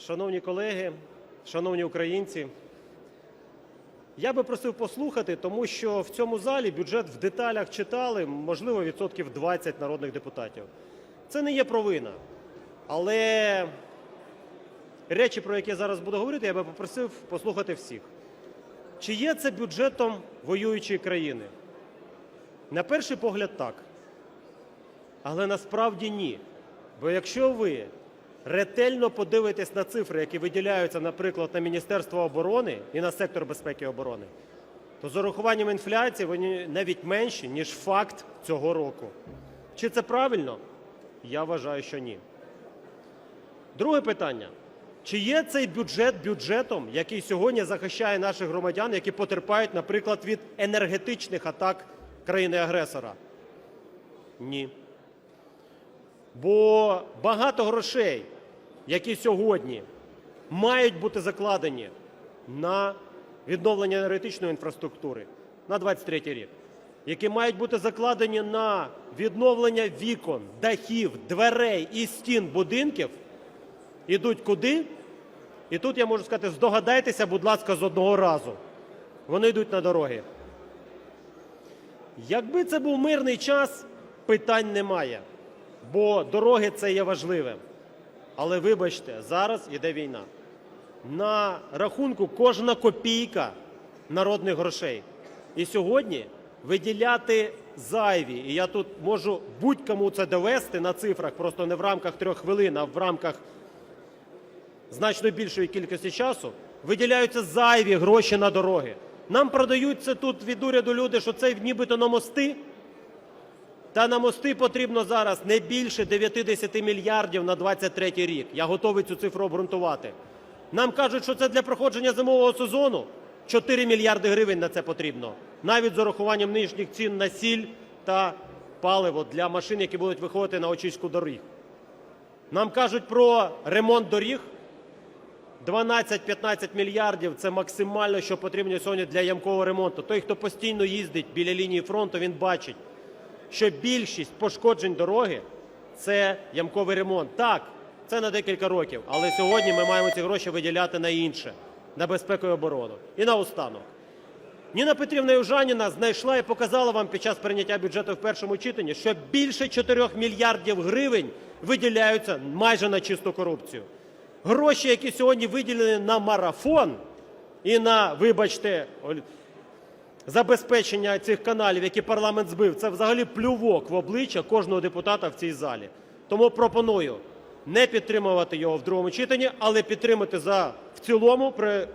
Шановні колеги, шановні українці, я би просив послухати, тому що в цьому залі бюджет в деталях читали, можливо, відсотків 20 народних депутатів. Це не є провина. Але речі, про які я зараз буду говорити, я би попросив послухати всіх. Чи є це бюджетом воюючої країни? На перший погляд, так. Але насправді ні. Бо якщо ви ретельно подивитесь на цифри, які виділяються, наприклад, на Міністерство оборони і на сектор безпеки і оборони, то з урахуванням інфляції вони навіть менші, ніж факт цього року. Чи це правильно? Я вважаю, що ні. Друге питання. Чи є цей бюджет бюджетом, який сьогодні захищає наших громадян, які потерпають, наприклад, від енергетичних атак країни-агресора? Ні. Бо багато грошей, які сьогодні мають бути закладені на відновлення енергетичної інфраструктури на 23 рік, які мають бути закладені на відновлення вікон, дахів, дверей і стін будинків, ідуть куди? І тут я можу сказати, здогадайтеся, будь ласка, з одного разу. Вони йдуть на дороги. Якби це був мирний час, питань немає, бо дороги це є важливим. Але вибачте, зараз іде війна. На рахунку кожна копійка народних грошей. І сьогодні виділяти зайві, і я тут можу будь-кому це довести на цифрах, просто не в рамках трьох хвилин, а в рамках значно більшої кількості часу, виділяються зайві гроші на дороги. Нам продають це тут від уряду люди, що це нібито на мости. Та на мости потрібно зараз не більше 90 мільярдів на 23 рік. Я готовий цю цифру обґрунтувати. Нам кажуть, що це для проходження зимового сезону. 4 мільярди гривень на це потрібно. Навіть з урахуванням нинішніх цін на сіль та паливо для машин, які будуть виходити на очистку доріг. Нам кажуть про ремонт доріг. 12-15 мільярдів це максимально, що потрібно сьогодні для ямкового ремонту. Той, хто постійно їздить біля лінії фронту, він бачить, що більшість пошкоджень дороги це ямковий ремонт. Так, це на декілька років, але сьогодні ми маємо ці гроші виділяти на інше, на безпеку і оборону. І наостанок. Ніна Петрівна Южаніна знайшла і показала вам під час прийняття бюджету в першому читанні, що більше 4 мільярдів гривень виділяються майже на чисту корупцію. Гроші, які сьогодні виділені на марафон і на, вибачте, забезпечення цих каналів, які парламент збив, це взагалі плювок в обличчя кожного депутата в цій залі. Тому пропоную не підтримувати його в другому читанні, але підтримати в цілому при